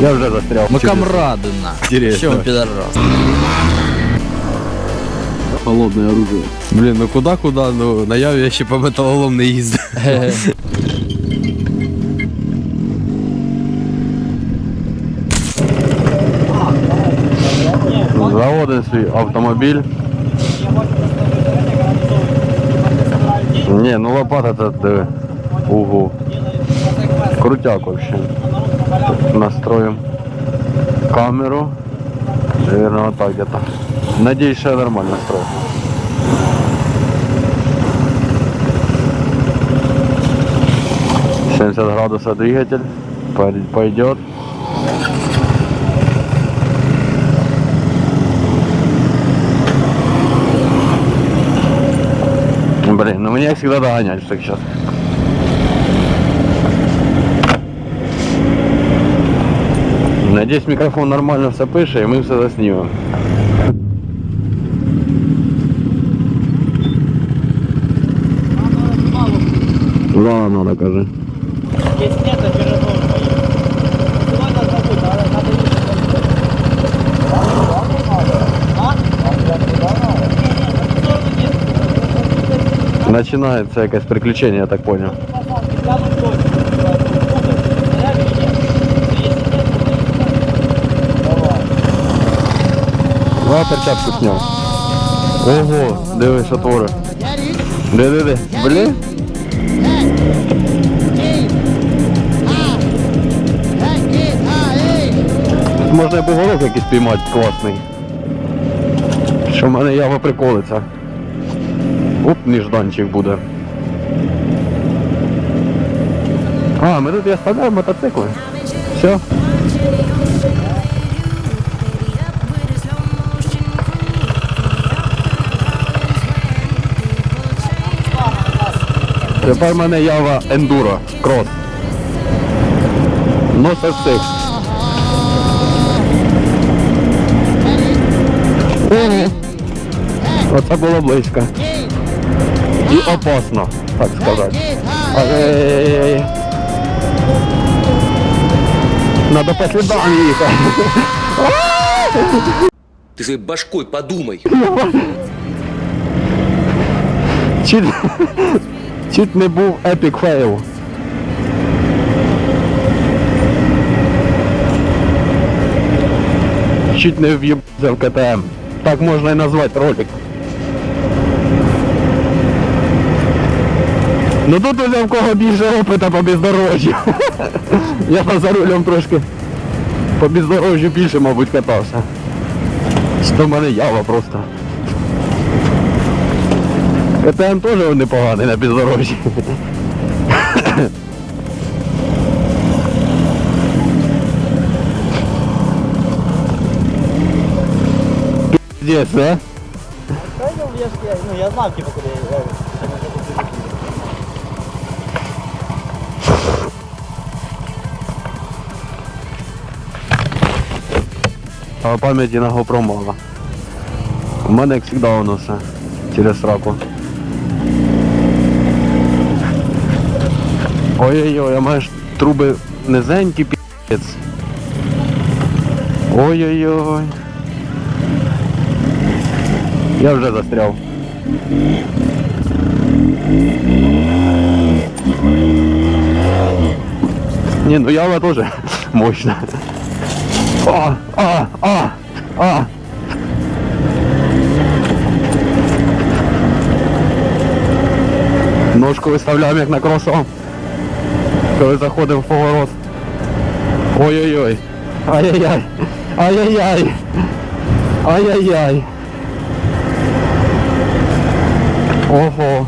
Я вже застряв. Мы Через- камрады, на. Интересно. Чем пидорас? Холодное оружие. Блін, ну куда-куда, ну на яві я ще по металолом не їздив. Заводить свій автомобіль. Ні, ну лопата це диви. Угу. Крутяк вообще. Настроим камеру. Наверное, вот так где-то. Надеюсь, что я нормально настрою. Семьдесят градусов двигатель. Пой- Пойдет. Блин, ну меня всегда догонять так сейчас. Надеюсь, микрофон нормально все пише, і ми все заснімемо. Зала надо, кажи. Если нет, то через ноль поедем. Давай нас забудь, надо, надо ехать. Начинається якесь приключення, я так понял. Давай перчатку сняв. Ого, диви, що творе. Де, де, де? Блін? Тут можна бугорок якийсь піймати класний. Що в мене ява приколиться. Оп, нежданчик буде. А, ми тут і оставляємо мотоцикли. Тепер в мене ява ендуро, крос. Носа всіх. Оце було близько. І опасно, так сказати. Ай-яй-яй-яй. Надо по слідам їхати. Ты своей башкой подумай. Чуть, чуть не був епік фейл. Чуть не в'їбався в КТМ. Так можна і назвати ролик. Ну тут уже в кого більше опита по бездорожжю. Я там за рулем трошки по бездорожжю більше, мабуть, катався. Що в мене ява просто. КТМ теж непоганий на бездорожжі. Пиздец, а? Я, я, ну, я знал, типа, куда я ехал. А пам'яті на GoPro мало. У мене як завжди воно все через сраку. Ой-ой-ой, а маєш труби низенькі піц. Ой-ой-ой. Я вже застряв. Не, ну ява тоже мощная. А, а, а, а. Ножку виставляємо як на кросо. Коли заходимо в поворот. Ой-ой-ой. Ай-яй-яй. Ай-яй-яй. Ай-яй-яй. Ого.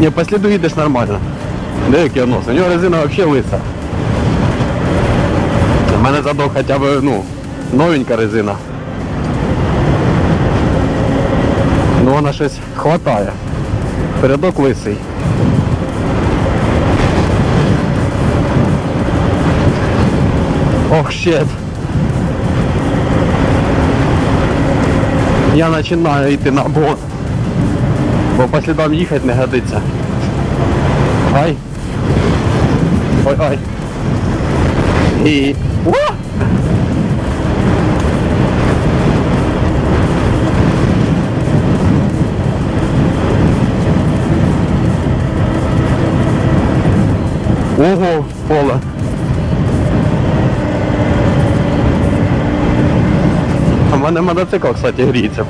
Не, по сліду їдеш нормально. Де який нос? У нього резина взагалі лиса. У мене задок хоча б, ну, новенька резина. Ну вона щось хватає. Передок лисий. Ох, щет. Я починаю йти на бот. Бо по слідам їхати не годиться. Ай. Ой, ай. І... О! Ого, поле. А в мене мотоцикл, кстати, гріється.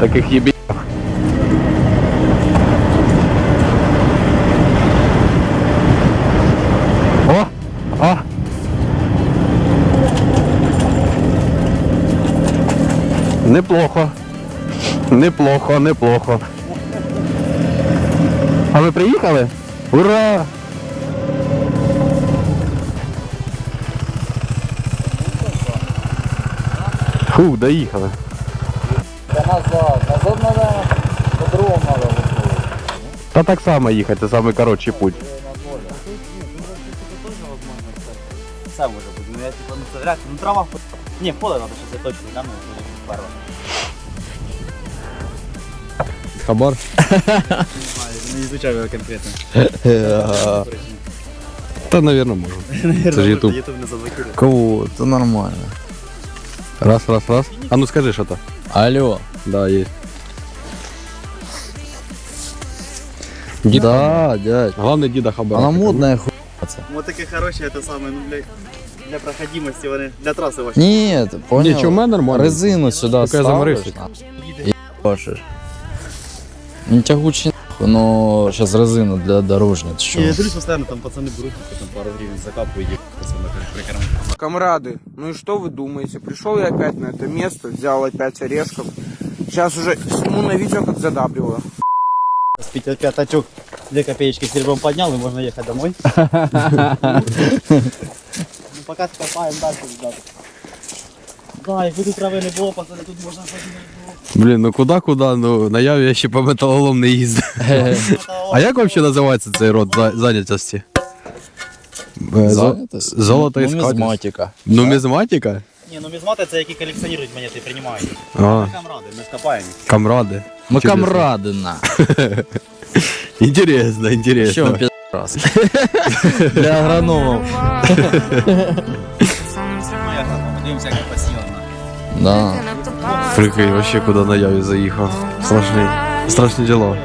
Таких єбі. О! А! Неплохо. Неплохо, неплохо. А ви приїхали? Ура! Фу, доїхали. назад. Назад надо, по-другому надо Та так само їхати, це самий коротший путь. Все може бути. Ну я типа, ну це вряд. Ну трава в. Ні, в поле треба ще це точно глянути, ну перше. Хабар? Не изучаю його конкретно. Та, мабуть, можу. Це ж Ютуб. Ютуб не заблокирує. Кого? Это нормально. Раз, раз, раз. А ну скажи, що то. Алло. Да, є. Да, дядь. Главное діда Хабара. Она модная хуй. Вот такі хороші, це саме, ну для, для проходимості вони, для траси ваші. Нет, понял. Ничего, мы нормально. Резину сюда Только я ставишь. заморився. на, ебашишь. Не тягучий нахуй, но сейчас резину для дорожниц. Чё? Я дивлюсь постійно, там пацани беруть, там пару гривень закапують, і пацани прикармують. Камрады, ну и что вы думаете? Пришел я опять на это место, взял опять орешков. Сейчас уже сниму на видео, как задабриваю. З п'ять- п'ятачок, дві копеечки серебром підняв, і можна їхати домой. Ну поки скопаємо далі, ребята. Да, якби тут трави не було, пацани, тут можна ходити. Блін, ну куди, куди, ну на яві я ще по металолом не їздив. А як взагалі називається цей род за- зайнятості? Е, зо- Занятость? Золото Ну, іскатель. Нумизматика. Нумізматика? Ні, ну мізмати це які колекціонують монети і приймають. А, Ми камради, ми скопаємо. камради. Мы Интересно. камрады на. Интересно, Еще интересно. пидорас. Для агрономов. Моя гра, подивимося, як посіяна. Да. Прикинь, вообще куди на яві заїхав. Страшні, страшні діла.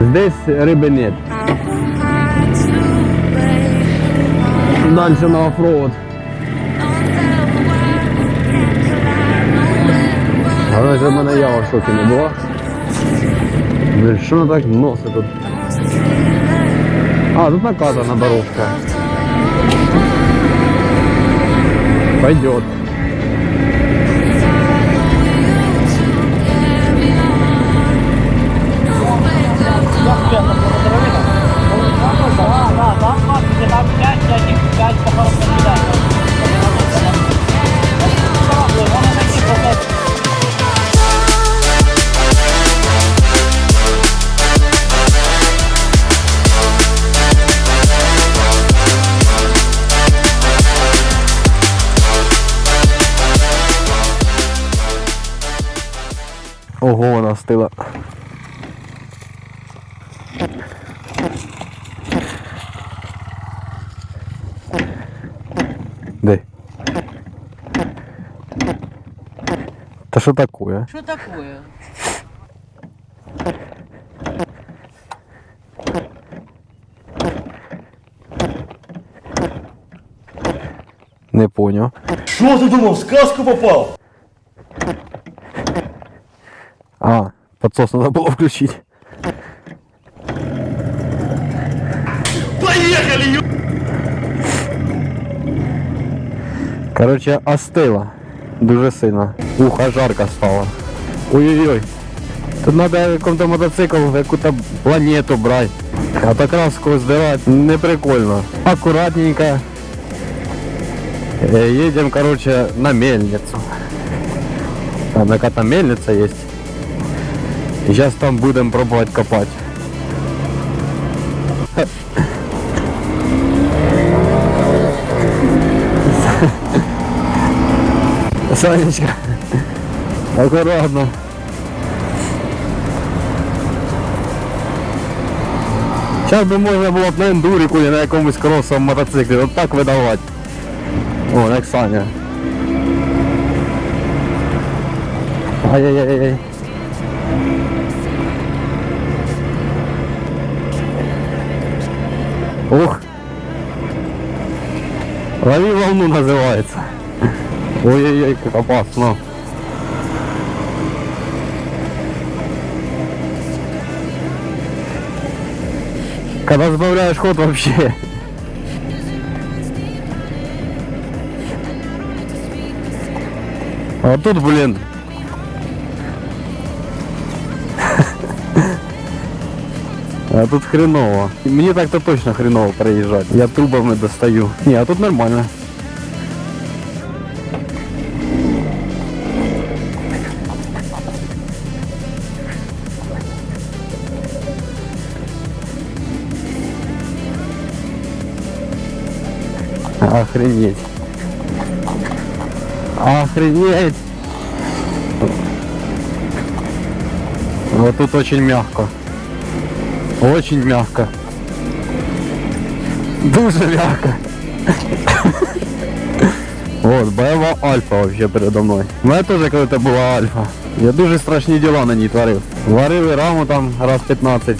Здесь риби нет. Дальше на оффроуд. Але ж в мене ява в шокі не була. Блін, що вона так носить тут? А, тут наказана дорожка. Пойдет. Ого, вона стила. Де? Та що такое? Что такое? Не поняв. Що ти думав, в сказку попав? Подсос надо было включить. Поехали! Короче, остыла. Дуже сильно. Ухо жарко стало. Ой-ой-ой. Тут надо каком-то мотоцикл, какую-то планету брать. А так краску сдирать не прикольно. Аккуратненько. Э, Едем, короче, на мельницу. Там какая-то мельница есть. Сейчас там будем пробовать копать. Санечка, аккуратно. Зараз би можна було б на ендуріку і на якомусь кросовому мотоциклі. От так видавати. О, як Саня. Ай-яй-яй-яй. Ух. Лови волну называется. Ой-ой-ой, как опасно. Когда сбавляешь ход вообще. А тут, блин. А тут хреново. Мне так-то точно хреново проезжать. Я трубами достаю. Не, а тут нормально. Охренеть. Охренеть. Вот тут очень мягко. Очень мягко. Дуже мягко. Вот, бойова альфа вообще передо мной. У меня тоже когда-то была альфа. Я дуже страшні діла на ній творив. Варив і раму там раз 15.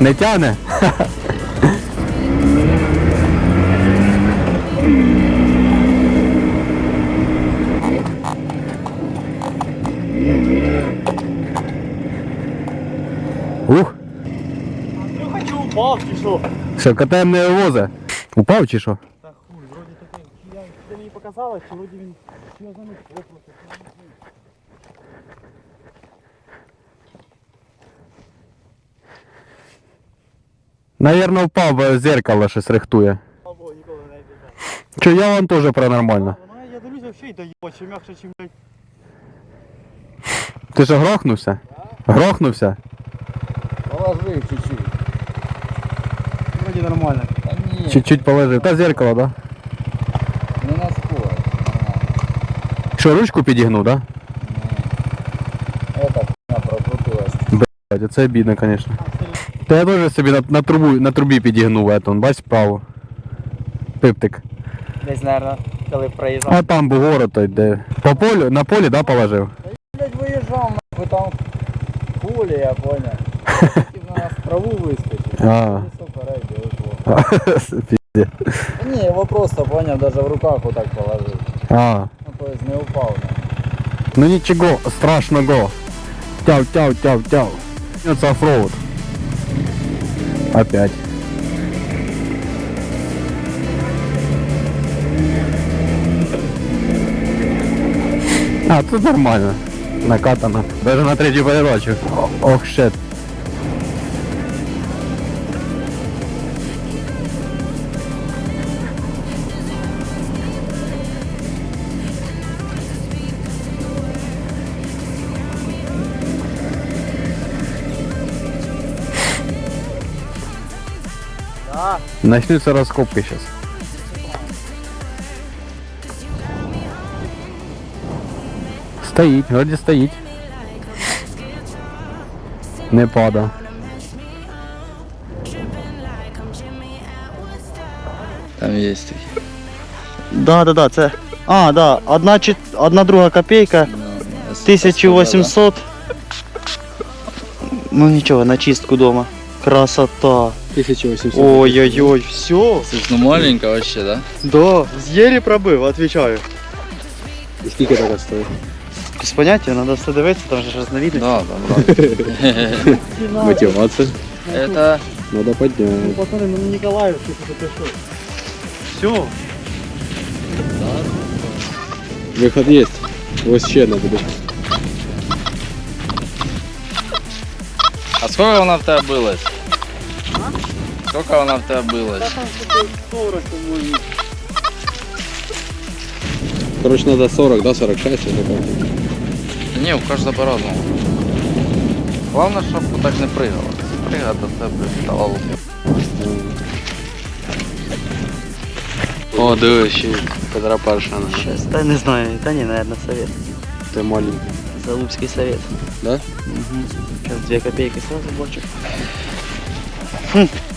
Не тяне? упав, чи що? що КТМ не вивозе? Упав чи що? Та хуй, вроді таке, чи я, це мені показалось, чи вроді він, чи я заміг просто. Наверно, впав, бо зеркало щось рихтує. Або ніколи не йде. Чи я вам теж про нормально? Вона, я дивлюся, взагалі йде їбать, ще м'якше, чим, блядь. Ти що грохнувся? Грохнувся? Положи чуть-чуть Вроді нормально. Та ні, Чуть-чуть положив. Та зеркало, да? не на скорость. Нормально. Що, ручку підігнув, да? Эта хуйня прокрутилась. Блядь, Це обідно, звісно. А, це Та я теж собі на, на, трубу, на трубі підігнув, етон, бач справу. Пиптик. Десь, наверное, коли проїжджав. А там бугород той, де. По полю, на полі, да, положив? Блять, выезжал, нахуй там пули, я понял. Хотів на нас в траву выскочить. А. не, его просто, понял, даже в руках вот так положил. А. Ну, то есть не упал. Да. Ну нічого страшного. Тяв, тяв, тяв, тяв. Це оффроуд. Опять. А, тут нормально. Накатано. Даже на третій передачу. Ох, шет. Начнутся раскопки сейчас. Стоїть, вроде стоїть. Не пада. Там есть такие. Да, да, да, це. А, да, одна, чи... одна друга копійка, 1800. Ну нічого, на чистку дома. Красота. 1800. Ой-ой-ой, все. Слушай, ну маленько вообще, да? Да, еле пробив, отвечаю. Скільки така стоїть? Без поняття, треба все дивитися, там же ж різновидності. Да, там разные. Мотивація. Это Надо Ну, підняти. пацани, ну Ніколаїв, що це що? Все. Виход є. Ось ще надо буде. А сколько вона в тебе билась? Сколько вона в тебе билась? там 40, по-моєму. Короче, надо 40, да, 46 или как? Не, у кожного по-разному. Главное, щоб так не пригала. Якщо пригає, то це стало лупи. О, диви, ще Петра Паршана. Щас, та не знаю, та ні, наверное, совет. Ти маленький. Залупский совет. Да? Угу. Сейчас 2 копейки сразу бочек.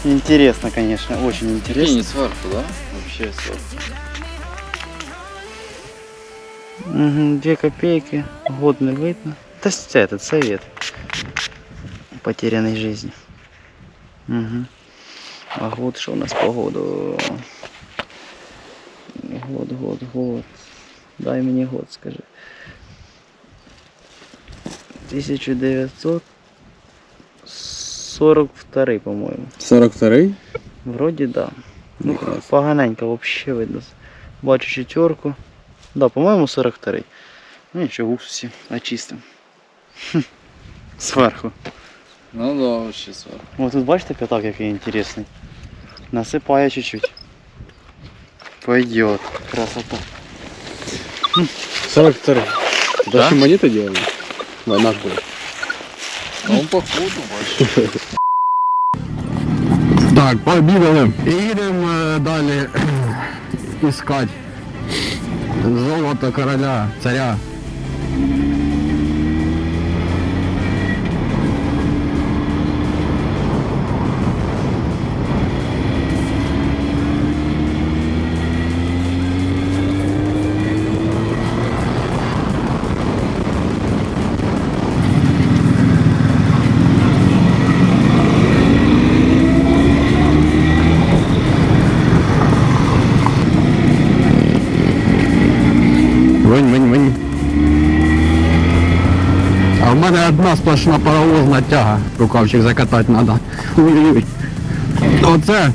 Интересно, конечно, очень интересно. Кинь сверху, да? Вообще сверху. Мгм, Две копейки, год не видно. Да этот совет потерянной жизни. Угу. А год, что у нас по году? Год, год, год. Дай мне год, скажи. 1942, по-моему. 42-й? Вроде да. Ну, поганенько вообще видно. Бачу четверку. Да, по-моему, 42. Ну нічого, уксусі очистим. Хм. Зверху. Ну да, вообще сверху. Вот тут бачите пятак який інтересний. Насипає чуть-чуть. Пойдет. Красота. 42-й. Да? Даже монеты делали? Да, наш был. Он походу, бачиш. Так, пообідали. І їдемо е, далі іскати золото короля, царя. Одна сплошна паровозна тяга. Рукавчик закатати треба. Оце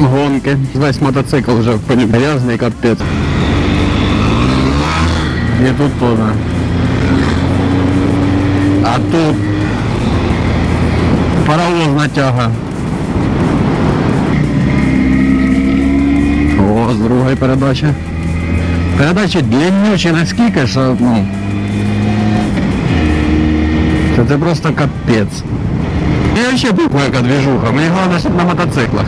гонки. Весь мотоцикл вже. Грязний капець. І тут теж. А тут паровозна тяга. О, з другої передачі. Передачі длиннючі наскільки, що ну. Це, це просто капець. І взагалі похуй яка движуха. Мені головне, щоб на мотоциклах.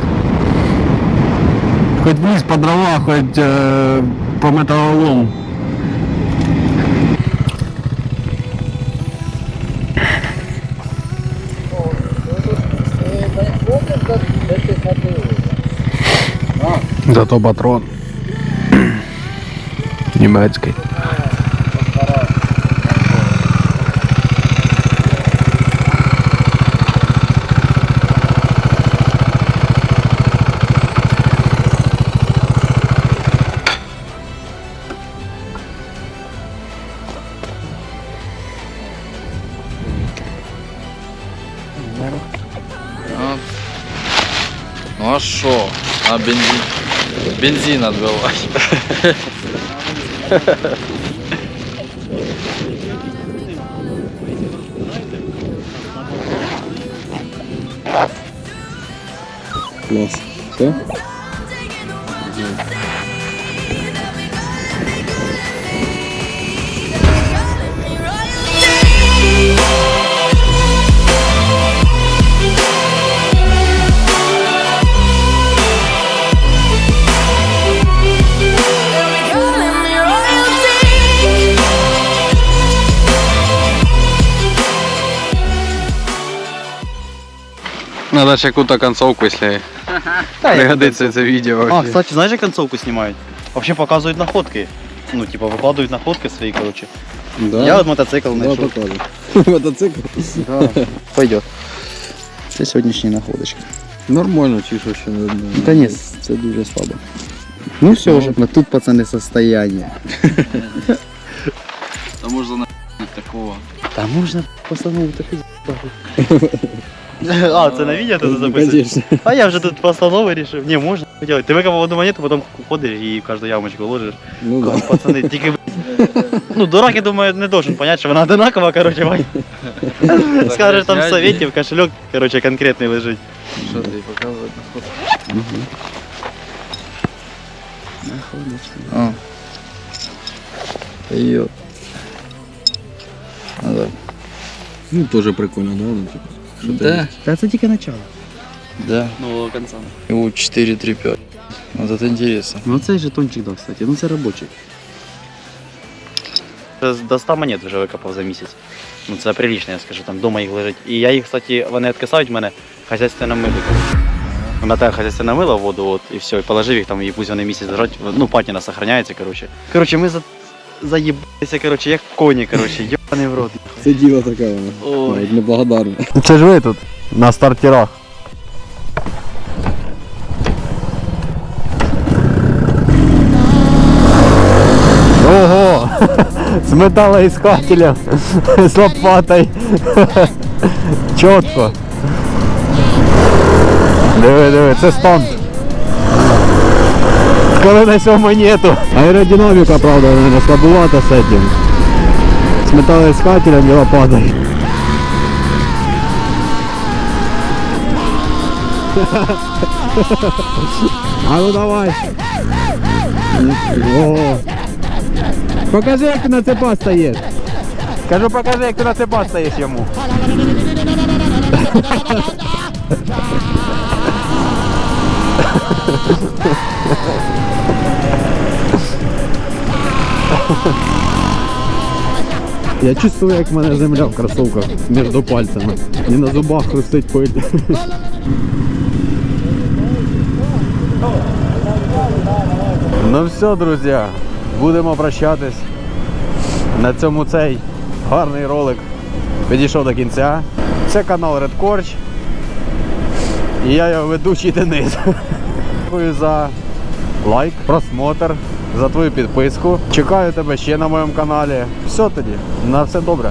Хоч вниз по дрова, хоч е, по металолому. Зато патрон. Німецький. Бензин отбивай. Класс. Все? Надо ще яку-то концовку, якщо пригодиться це відео. А, кстати, знаешь, как концовку снимают? Вообще показывают находки. Ну, типа, выкладывают находки свои, короче. Да. Я вот мотоцикл да, нашел. покажем. Мотоцикл? Да. Пойдет. Це сьогоднішні находочки. Нормально, чи що ще не видно. Та ні, це дуже слабо. Ну все вже, тут пацани состояние. Та можна на такого. Та можна постановити А, це на відео ти записуєш? Конечно. А я вже тут постанови рішив. Ні, можна делать. Ти викопав одну монету, потім ходиш і кожну ямочку ложиш. Ну да. Пацани, тільки... Ну, дурак, я думаю, не должен понять, що вона одинакова, короче, Вань. Скажеш, там в совєті, в кошелек, короче, конкретний лежить. Що ти показувати находку? А. Йо. Ну, тоже прикольно, да? Ну, типа, що Да. Та це тільки начало. Да. Ну, конца. У 435. Вот это интересно. Ну, цей жетончик, да, кстати. Ну, це робочий. До 100 монет вже викопав за місяць. Ну це прилично, я скажу, там вдома їх лежить. І я їх, кстати, вони відкисають мене хазяйственне мило. Вона хазяйственне мило в воду, от, і все, і положив їх там, і пусть вони місяць лежать. Ну, патіна сохраняється, коротше. Коротше, ми за... заїбалися, коротше, як коні, коротше, йобаний в рот. Це діло таке воно. Ой. Навіть неблагодарне. Це ж ви тут на стартерах. Ого! З металоіскателем, з лопатой. Чітко. Диви, диви, це стан. Коли на цьому нету. Аеродинамика, правда, наверное, слабовата з этим. З металоіскателем і лопатой. А ну давай. О. Покажи, як ти на цепа стоїш. Кажу, покажи, як ти на цепа стоїш йому. Я чувствую, як в мене земля в кросовках між пальцями. І на зубах хрустить пиль. Ну все, друзі, будемо прощатись. На цьому цей гарний ролик підійшов до кінця. Це канал Red Corch. І я його ведучий Денис. Дякую за лайк, просмотр, за твою підписку. Чекаю тебе ще на моєму каналі. Все тоді, на все добре.